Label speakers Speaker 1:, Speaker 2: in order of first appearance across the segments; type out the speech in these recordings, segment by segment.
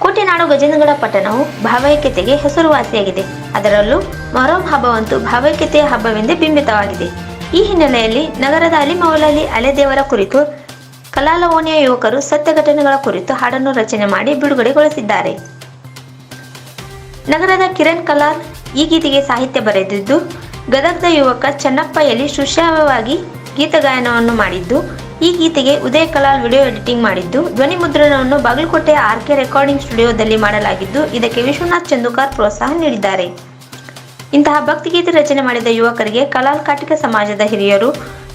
Speaker 1: ಕೋಟೆನಾಡು ಗಜೇಂದ್ರಗಡ ಪಟ್ಟಣವು ಭಾವೈಕ್ಯತೆಗೆ ಹೆಸರುವಾಸಿಯಾಗಿದೆ. ಅದರಲ್ಲೂ ಮೊಹರಂ ಹಬ್ಬವಂತೂ ಭಾವೈಕ್ಯತೆಯ ಹಬ್ಬವೆಂದೇ ಬಿಂಬಿತವಾಗಿದೆ. ಈ ಹಿನ್ನೆಲೆಯಲ್ಲಿ ನಗರದ ಅಲಿ ಮೌಲಲಿ ಅಲೆದೇವರ ಕುರಿತು ಕಲಾಲವೋಣಿಯ ಯುವಕರು ಸತ್ಯ ಘಟನೆಗಳ ಕುರಿತು ಹಾಡನ್ನು ರಚನೆ ಮಾಡಿ ಬಿಡುಗಡೆಗೊಳಿಸಿದ್ದಾರೆ. ನಗರದ ಕಿರಣ್ ಕಲಾಲ್ ಈ ಗೀತೆಗೆ ಸಾಹಿತ್ಯ ಬರೆದಿದ್ದು, ಗದಗದ ಯುವಕ ಚನ್ನಪ್ಪಯಲ್ಲಿ ಎಲಿ ಗೀತಗಾಯನವನ್ನು ಮಾಡಿದ್ದು ಈ ಗೀತೆಗೆ ಉದಯ ಕಲಾಲ್ ವಿಡಿಯೋ ಎಡಿಟಿಂಗ್ ಮಾಡಿದ್ದು, ಧ್ವನಿ ಮುದ್ರಣವನ್ನು ಬಾಗಲಕೋಟೆಯ ಆರ್ ಕೆ ರೆಕಾರ್ಡಿಂಗ್ ಸ್ಟುಡಿಯೋದಲ್ಲಿ ಮಾಡಲಾಗಿದ್ದು, ಇದಕ್ಕೆ ವಿಶ್ವನಾಥ್ ಚಂದುಕಾರ್ ಪ್ರೋತ್ಸಾಹ ನೀಡಿದ್ದಾರೆ. ಇಂತಹ ಭಕ್ತಿಗೀತೆ ರಚನೆ ಮಾಡಿದ ಯುವಕರಿಗೆ ಕಲಾಲ್ ಕಾಟಿಕ ಸಮಾಜದ ಹಿರಿಯರು,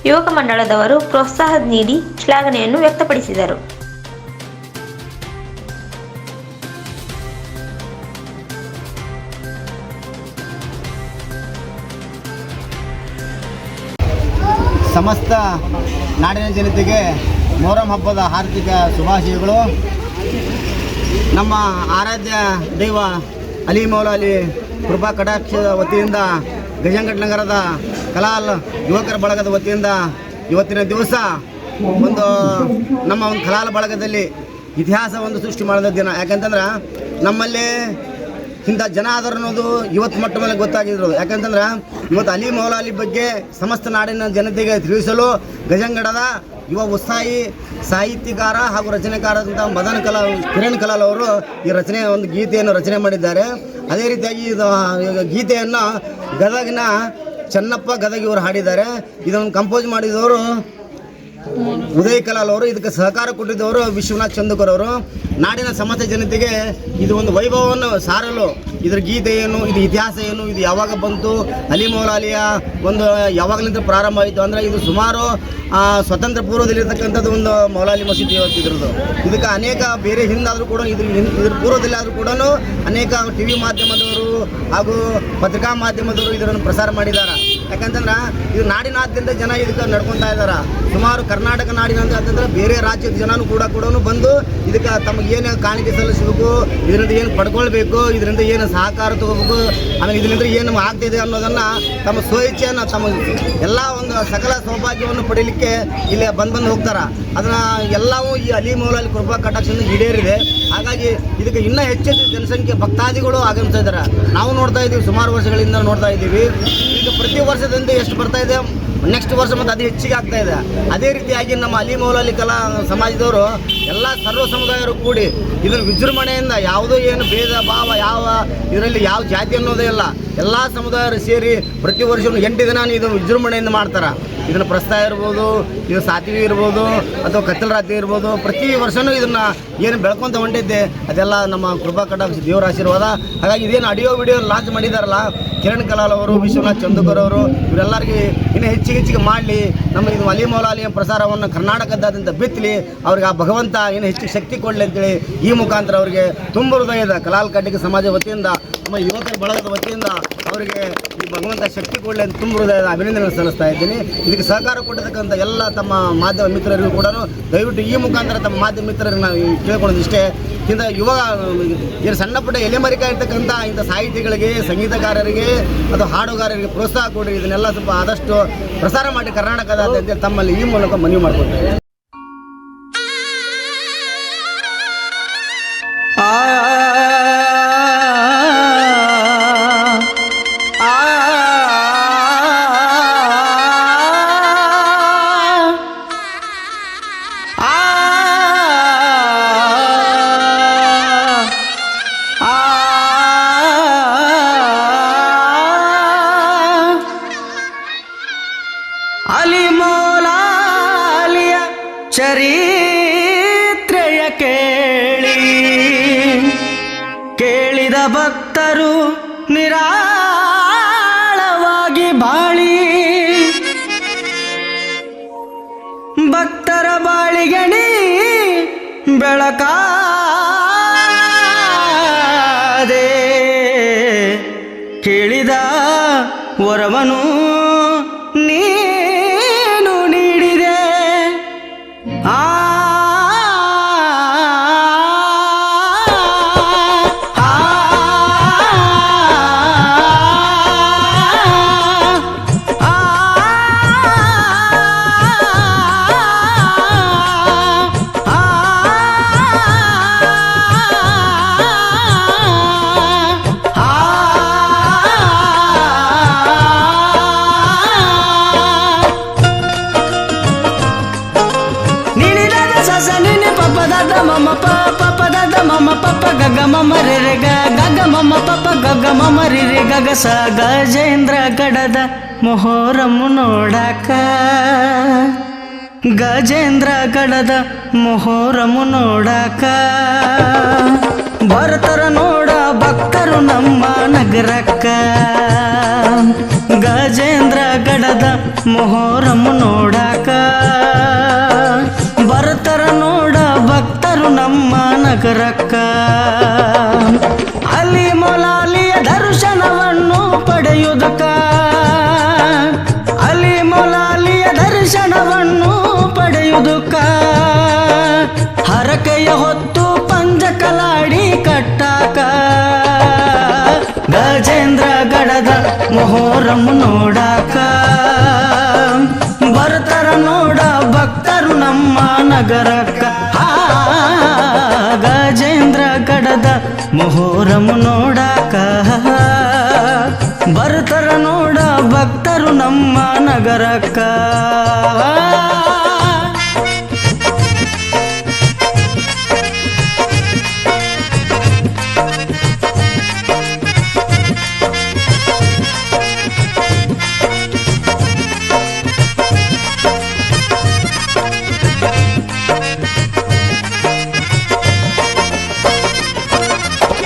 Speaker 1: ಯುವಕ ಮಂಡಳದವರು ಪ್ರೋತ್ಸಾಹ ನೀಡಿ ಶ್ಲಾಘನೆಯನ್ನು ವ್ಯಕ್ತಪಡಿಸಿದರು.
Speaker 2: ಸಮಸ್ತ ನಾಡಿನ ಜನತೆಗೆ ಮೊಹರಂ ಹಬ್ಬದ ಹಾರ್ದಿಕ ಶುಭಾಶಯಗಳು. ನಮ್ಮ ಆರಾಧ್ಯ ದೈವ ಅಲಿ ಮೌಲ ಅಲಿ ಕೃಪಾ ಕಟಾಕ್ಷದ ವತಿಯಿಂದ ಗಜಂಗಟ್ ನಗರದ ಕಲಾಲ್ ಯುವಕರ ಬಳಗದ ವತಿಯಿಂದ ಇವತ್ತಿನ ದಿವಸ ಒಂದು ನಮ್ಮ ಒಂದು ಕಲಾಲ ಬಳಗದಲ್ಲಿ ಇತಿಹಾಸ ಒಂದು ಸೃಷ್ಟಿ ಮಾಡಿದ ದಿನ. ಯಾಕಂತಂದ್ರೆ ನಮ್ಮಲ್ಲಿ ಇಂಥ ಜನ ಆಧಾರ ಅನ್ನೋದು ಇವತ್ತು ಮಟ್ಟ ಮೇಲೆ ಗೊತ್ತಾಗಿದ್ರು. ಯಾಕಂತಂದ್ರೆ ಇವತ್ತು ಅಲಿ ಮೌಲಾ ಅಲಿ ಬಗ್ಗೆ ಸಮಸ್ತ ನಾಡಿನ ಜನತೆಗೆ ತಿಳಿಸಲು ಗಜಂಗಡದ ಯುವ ಉತ್ಸಾಹಿ, ಸಾಹಿತ್ಯಕಾರ ಹಾಗೂ ರಚನೆಕಾರದಂಥ ಮದನ್ ಕಲಾ, ಕಿರಣ್ ಕಲಾಲ್ ಅವರು ಈ ರಚನೆ ಒಂದು ಗೀತೆಯನ್ನು ರಚನೆ ಮಾಡಿದ್ದಾರೆ. ಅದೇ ರೀತಿಯಾಗಿ ಇದು ಗೀತೆಯನ್ನು ಗದಗಿನ ಚನ್ನಪ್ಪ ಗದಗಿ ಅವರು ಹಾಡಿದ್ದಾರೆ. ಇದನ್ನು ಕಂಪೋಸ್ ಮಾಡಿದವರು ಉದಯ್ ಕಲಾಲ್ ಅವರು, ಇದಕ್ಕೆ ಸಹಕಾರ ಕೊಟ್ಟಿದ್ದವರು ವಿಶ್ವನಾಥ್ ಚಂದಕರ್ ಅವರು. ನಾಡಿನ ಸಮಸ್ತ ಜನತೆಗೆ ಇದು ಒಂದು ವೈಭವವನ್ನು ಸಾರಲು, ಇದರ ಗೀತೆ ಏನು, ಇದು ಇತಿಹಾಸ ಏನು, ಇದು ಯಾವಾಗ ಬಂತು, ಅಲಿ ಮೌಲಾಲಿಯ ಒಂದು ಯಾವಾಗಲಿಂದ ಪ್ರಾರಂಭ ಆಯಿತು ಅಂದರೆ ಇದು ಸುಮಾರು ಸ್ವತಂತ್ರ ಪೂರ್ವದಲ್ಲಿರ್ತಕ್ಕಂಥದ್ದು ಒಂದು ಮೌಲಾಲಿ ಮಸೀದಿ ಇದ್ರದ್ದು. ಇದಕ್ಕೆ ಅನೇಕ ಬೇರೆ ಹಿಂದಾದರೂ ಕೂಡ, ಇದ್ರ ಇದ್ರ ಪೂರ್ವದಲ್ಲಿ ಆದರೂ ಕೂಡ ಅನೇಕ ಟಿ ವಿ ಮಾಧ್ಯಮದವರು ಹಾಗೂ ಪತ್ರಿಕಾ ಮಾಧ್ಯಮದವರು ಇದರನ್ನು ಪ್ರಸಾರ ಮಾಡಿದ್ದಾರೆ. ಯಾಕಂತಂದ್ರೆ ಇದು ನಾಡಿನಾದ್ಯಂತ ಜನ ಇದಕ್ಕೆ ನಡ್ಕೊತಾ ಇದ್ದಾರೆ ಸುಮಾರು ಕರ್ನಾಟಕ ನಾಡಿನ ಅಂತಂದ್ರೆ ಬೇರೆ ರಾಜ್ಯದ ಜನನು ಕೂಡ ಕೂಡ ಬಂದು ಇದಕ್ಕೆ ತಮಗೆ ಏನು ಕಾಣಿಕೆ ಸಲ್ಲಿಸಬೇಕು ಇದರಿಂದ ಏನು ಪಡ್ಕೊಳ್ಬೇಕು, ಇದರಿಂದ ಏನು ಸಹಕಾರ ತಗೋಬೇಕು, ಆಮೇಲೆ ಇದರಿಂದ ಏನು ಆಗ್ತಿದೆ ಅನ್ನೋದನ್ನು ತಮ್ಮ ಸ್ವಇಚ್ಛೆಯನ್ನು ತಮ್ಮ ಎಲ್ಲ ಒಂದು ಸಕಲ ಸೌಭಾಗ್ಯವನ್ನು ಪಡೀಲಿಕ್ಕೆ ಇಲ್ಲಿ ಬಂದು ಬಂದು ಹೋಗ್ತಾರೆ. ಅದನ್ನು ಎಲ್ಲವೂ ಈ ಅಲಿ ಮೌಲಲ್ಲಿ ಕೃಪಾ ಕಟಾಕ್ಷದಿಂದ ಈಡೇರಿದೆ. ಹಾಗಾಗಿ ಇದಕ್ಕೆ ಇನ್ನೂ ಹೆಚ್ಚೆಚ್ಚು ಜನಸಂಖ್ಯೆ ಭಕ್ತಾದಿಗಳು ಆಗಮಿಸ್ತಾ ಇದ್ದಾರೆ ನಾವು ನೋಡ್ತಾ ಇದ್ದೀವಿ ಸುಮಾರು ವರ್ಷಗಳಿಂದ ನೋಡ್ತಾ ಇದ್ದೀವಿ ಈಗ ಪ್ರತಿ ವರ್ಷದಿಂದ ಎಷ್ಟು ಬರ್ತಾ ಇದೆ ನೆಕ್ಸ್ಟ್ ವರ್ಷ ಮತ್ತು ಅದು ಹೆಚ್ಚಿಗೆ ಆಗ್ತಾ ಇದೆ. ಅದೇ ರೀತಿಯಾಗಿ ನಮ್ಮ ಅಲಿ ಮೌಲಲಿ ಕಲಾ ಸಮಾಜದವರು, ಎಲ್ಲ ಸರ್ವ ಸಮುದಾಯರು ಕೂಡಿ ಇದನ್ನು ವಿಜೃಂಭಣೆಯಿಂದ ಯಾವುದೋ ಏನು ಭೇದ ಭಾವ ಯಾವ ಇದರಲ್ಲಿ ಯಾವ ಜಾತಿ ಅನ್ನೋದೇ ಇಲ್ಲ, ಎಲ್ಲ ಸಮುದಾಯರು ಸೇರಿ ಪ್ರತಿ ವರ್ಷ ಎಂಟು ದಿನ ಇದು ವಿಜೃಂಭಣೆಯಿಂದ ಮಾಡ್ತಾರೆ. ಇದನ್ನು ಪ್ರಸ್ತಾವ ಇರ್ಬೋದು, ಇದು ಸಾತ್ವಿ ಇರ್ಬೋದು, ಅಥವಾ ಕತ್ತಲ ರಾತ್ರಿ ಇರ್ಬೋದು, ಪ್ರತಿ ವರ್ಷವೂ ಇದನ್ನು ಏನು ಬೆಳ್ಕೊಂತ ಹೊಂಟಿದ್ದೆ, ಅದೆಲ್ಲ ನಮ್ಮ ಕೃಪಾ ಕಟಾಕ್ಷ ದೇವರ ಆಶೀರ್ವಾದ. ಹಾಗಾಗಿ ಇದೇನು ಆಡಿಯೋ ವಿಡಿಯೋ ಲಾಂಚ್ ಮಾಡಿದಾರಲ್ಲ ಕಿರಣ್ ಕಲಾಲ್ ಅವರು, ವಿಶ್ವನಾಥ್ ಚಂದಕರ್ ಅವರು, ಇವರೆಲ್ಲರಿಗೆ ಇನ್ನೂ ಹೆಚ್ಚಿಗೆ ಹೆಚ್ಚಿಗೆ ಮಾಡಲಿ. ನಮ್ಮ ಇದು ಅಲಿ ಮೌಲಾಲಿಯ ಪ್ರಸಾರವನ್ನು ಕರ್ನಾಟಕದಾದ್ಯಂತ ಬಿತ್ತಲಿ. ಅವ್ರಿಗೆ ಆ ಭಗವಂತ ಇನ್ನೂ ಹೆಚ್ಚಿಗೆ ಶಕ್ತಿ ಕೊಡಲಿ ಅಂತೇಳಿ ಈ ಮುಖಾಂತರ ಅವರಿಗೆ ತುಂಬ ಹೃದಯದ ಕಲಾಲ್ ಕಟ್ಟಿಗೆ ಸಮಾಜ ವತಿಯಿಂದ, ನಮ್ಮ ಯುವಕರ ಬಳಗದ ವತಿಯಿಂದ ಅವರಿಗೆ ಈ ಭಗವಂತ ಶಕ್ತಿ ಕೊಡಲಿ ಅಂತ ತುಂಬ ಹೃದಯದ ಅಭಿನಂದನೆ ಸಲ್ಲಿಸ್ತಾ ಇದ್ದೀನಿ. ಇದಕ್ಕೆ ಸಹಕಾರ ಕೊಟ್ಟಿರ್ತಕ್ಕಂಥ ಎಲ್ಲ ತಮ್ಮ ಮಾಧ್ಯಮ ಮಿತ್ರರಿಗೂ ಕೂಡ ದಯವಿಟ್ಟು ಈ ಮುಖಾಂತರ ತಮ್ಮ ಮಾಧ್ಯಮ ಮಿತ್ರರಿಗೆ ನಾವು ಕೇಳ್ಕೊಳ್ಳೋದು ಇಷ್ಟೇ ಇಂಥ ಯುವ, ಏನು ಸಣ್ಣ ಪುಟ್ಟ ಎಲೆಮರಿಕ ಇರ್ತಕ್ಕಂಥ ಇಂಥ ಸಾಹಿತಿಗಳಿಗೆ, ಸಂಗೀತಗಾರರಿಗೆ ಅಥವಾ ಹಾಡುಗಾರರಿಗೆ ಪ್ರೋತ್ಸಾಹ ಕೊಡಿ. ಇದನ್ನೆಲ್ಲ ಸ್ವಲ್ಪ ಆದಷ್ಟು ಪ್ರಸಾರ ಮಾಡಿ ಕರ್ನಾಟಕದಾದ್ಯಂತ ತಮ್ಮಲ್ಲಿ ಈ ಮೂಲಕ ಮನವಿ ಮಾಡ್ಕೊಳ್ತೇವೆ.
Speaker 3: ಅಲಿಮೋಲಾಲಿಯ ಚರಿತ್ರೆಯ ಕೇಳಿ. ಕೇಳಿದ ಭಕ್ತರು ನಿರಾಳವಾಗಿ ಬಾಳಿ. ಭಕ್ತರ ಬಾಳಿಗಣಿ ಬೆಳಕಾದೆ. ಕೇಳಿದ ವರವನು ಮಮ ಪಪ ಗಗ ಮಮ ರೆ ರೆ ಗ ಗಗ ಮಮ ಪಪ ಗಗ ಮಮ ರಿ ಗಗ ಸ ಗಜೇಂದ್ರ ಗಡದ ಮೊಹರಮ್ಮು ನೋಡಾಕ ಗಜೇಂದ್ರ ಗಡದ ಮೊಹರಮ್ಮು ನೋಡಾಕ ಬರ್ತರ ನೋಡ ಭಕ್ತರು ನಮ್ಮ ನಗರಕ್ಕ ಗಜೇಂದ್ರ ಗಡದ ಮೊಹರಮ್ಮು ನೋಡಾಕ ನಗರಕ್ಕ. ಅಲ್ಲಿ ಮೊಲಾಲಿಯ ದರ್ಶನವನ್ನು ಪಡೆಯುವುದಕ್ಕ. ಅಲ್ಲಿ ಮೊಲಾಲಿಯ ದರ್ಶನವನ್ನು ಪಡೆಯುವುದಕ್ಕ. ಹರಕೆಯ ಹೊತ್ತು ಪಂಜಕಲಾಡಿ ಕಟ್ಟಾಕ. ಗಜೇಂದ್ರ ಗಡದ ಮೊಹೋರಂ ನೋಡಾಕ. ಬರ್ತಾರ ನೋಡ ಭಕ್ತರು ನಮ್ಮ ನಗರಕ್ಕ. ಮೊಹರಂ ನೋಡಾಕ ಬರ್ತರ ನೋಡ ಭಕ್ತರು ನಮ್ಮ ನಗರಕ್ಕ.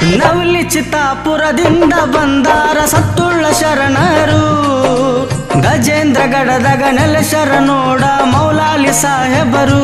Speaker 3: ನವಲಿ ಚಿತ್ತಾಪುರದಿಂದ ಬಂದಾರ ಸತ್ತುಳ್ಳ ಶರಣರು. ಗಜೇಂದ್ರ ಗಣಲ ಶರಣೋಡ ಮೌಲಾಲಿ ಸಾಹೇಬರು.